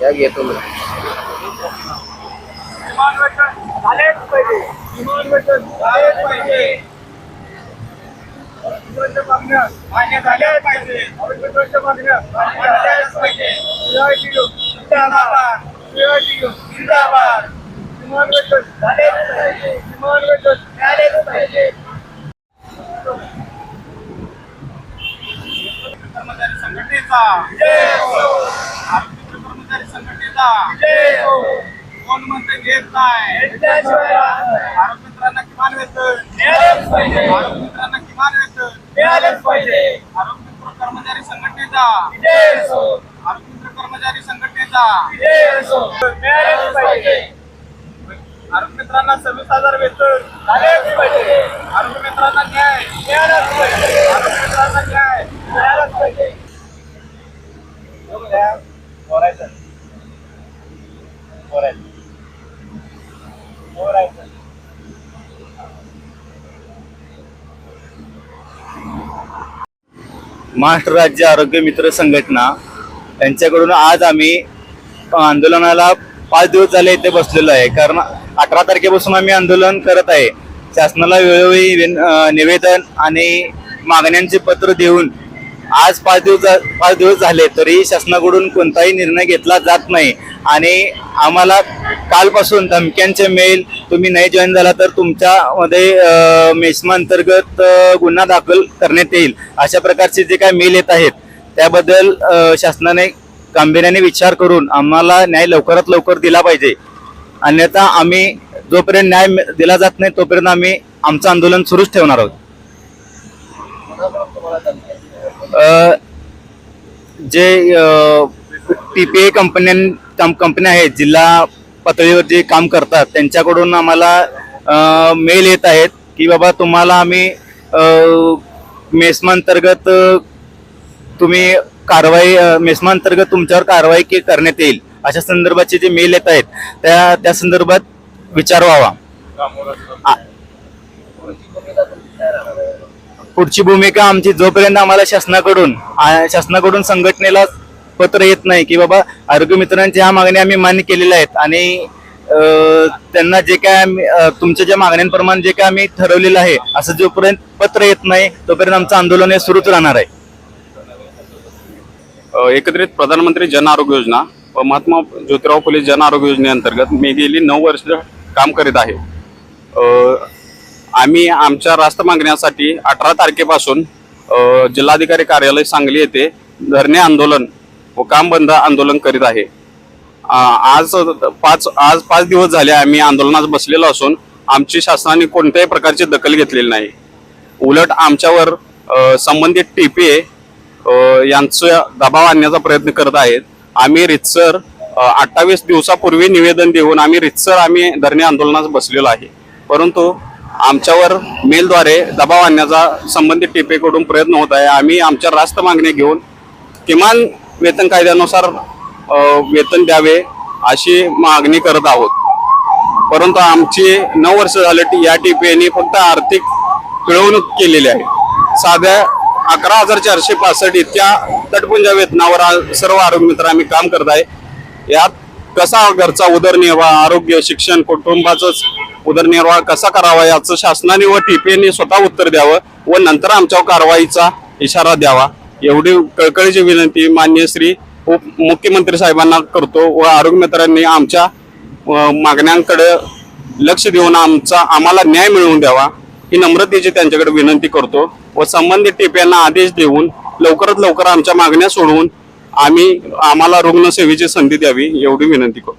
या घेतो मी विमान वेतन झालेच पाहिजे विमान वेतन झालेच पाहिजे अर्थमंत्र्यांच्या मागण्या मान्य झाल्याच पाहिजे अर्थमंत्र्यांच्या मागण्या मान्य झाल्याच पाहिजे CITU जिंदाबाद CITU जिंदाबाद विमान वेतन झालेच पाहिजे विमान वेतन झालेच पाहिजे कर्मचारी संघटनेचा जय हो आरोग्य कर्मचारी संघटनेचा. जय कोण म्हणते घेत नाही. आरोग्य मित्रांना किमान वेतन. मिळालेच पाहिजे आरोग्य मित्रांना किमान वेतन. मिळालेच पाहिजे आरोग्य मित्र कर्मचारी संघटनेचा. जय आरोग्य मित्र कर्मचारी संघटनेचा. जय मिळालेच पाहिजे आरोग्य मित्रांना सव्वीस हजार वेतन. झालेच पाहिजे आरोग्य मित्रांना न्याय. मिळालाच पाहिजे आरोग्य मित्रांना न्याय मिळालाच पाहिजे बोलायचं बोलायचं बोलायचं महाराष्ट्र राज्य आरोग्य मित्र संघटना यांच्याकडून आज आम्ही आंदोलनाला पाच दिवस झाले इथे बसलेलो आहे. कारण अठरा तारखेपासून आम्ही आंदोलन करत आहे. शासनाला वेळोवेळी निवेदन आणि मागण्यांचे पत्र देऊन आज पाच दिवस झा- पाच दिवस झाले तरी शासनाकडून कोणताही निर्णय घेतला जात नाही. आणि आम्हाला कालपासून धमक्यांचे मेल तुम्ही नाही जॉईन झाला तर तुमच्यामध्ये मेस्मा अंतर्गत गुन्हा दाखल करण्यात येईल. अशा प्रकारचे जे काय मेल येत आहेत त्याबद्दल शासनाने गांभीर्याने विचार करून आम्हाला न्याय लवकरात लवकर दिला पाहिजे. अन्यथा आम्ही जोपर्यंत न्याय दिला जात नाही तोपर्यंत आम्ही आमचं आंदोलन सुरूच ठेवणार आहोत. जे टी पी ए कंपन्यां कंपन्या आहेत जिल्हा पातळीवर जे काम करतात त्यांच्याकडून आम्हाला मेल येत आहेत की बाबा तुम्हाला आम्ही मेस्मांतर्गत तुम्ही कारवाई मेस्मांतर्गत तुमच्यावर कारवाई के- करण्यात येईल अशा संदर्भाचे जे मेल येत आहेत त्या त्या संदर्भात विचार व्हावा. पुढची भूमिका आमची जोपर्यंत आम्हाला शासनाकडून शासनाकडून संघटनेला पत्र येत नाही की बाबा आरोग्य मित्रांच्या ह्या मागण्या आम्ही मान्य केलेल्या आहेत आणि त्यांना जे काय आम्ही तुमच्या ज्या मागण्यांप्रमाणे जे काय आम्ही ठरवलेलं आहे असं जोपर्यंत पत्र येत नाही तोपर्यंत आमचं आंदोलन हे सुरूच राहणार आहे. एकत्रित प्रधानमंत्री जन आरोग्य योजना व महात्मा ज्योतिराव फुले जन आरोग्य योजनेअंतर्गत मी गेली नऊ वर्ष काम करीत आहे. आम्ही आमच्या रास्त मागण्यासाठी अठरा तारखेपासून जिल्हाधिकारी कार्यालय सांगली येथे धरणे आंदोलन व काम बंद आंदोलन करीत आहे. आज पाच आज पाच दिवस झाले आम्ही आंदोलनात बसलेलो असून आमची शासनाने कोणत्याही प्रकारची दखल घेतलेली नाही. उलट आमच्यावर अ, संबंधित ए यांचा दबाव आणण्याचा प्रयत्न करत आहेत. आम्ही रितसर अठ्ठावीस दिवसापूर्वी निवेदन देऊन आम्ही रितसर आम्ही धरणे आंदोलनात बसलेलो आहे. परंतु आमच्यावर मेलद्वारे दबाव आणण्याचा संबंधित टिपेकडून प्रयत्न होत आहे. आम्ही आमच्या रास्त मागण्या घेऊन किमान वेतन कायद्यानुसार वेतन द्यावे अशी मागणी करत आहोत. परंतु आमची नऊ वर्ष झाले टी- या टिपेने फक्त आर्थिक पिळवणूक केलेली आहे. साध्या अकरा हजार चारशे पासष्ट इतक्या तटपुंजा वेतनावर सर्व आरोग्य मित्र आम्ही काम करत आहे. यात कसा घरचा उदरनिर्वाह आरोग्य शिक्षण कुटुंबाचं उदरनिर्वाह कसा करावा याचं शासनाने व टीपीने स्वतः उत्तर द्यावं व नंतर आमच्यावर कारवाईचा इशारा द्यावा. एवढी कळकळीची विनंती मान्य श्री उप मुख्यमंत्री साहेबांना करतो व आरोग्य मित्रांनी आमच्या मागण्यांकडे लक्ष देऊन आमचा आम्हाला न्याय मिळवून द्यावा ही नम्रतेची त्यांच्याकडे विनंती करतो व संबंधित टिप्यांना आदेश देऊन लवकरात लवकर आमच्या मागण्या सोडवून आम्ही आम्हाला रुग्णसेवेची संधी द्यावी एवढी विनंती करतो.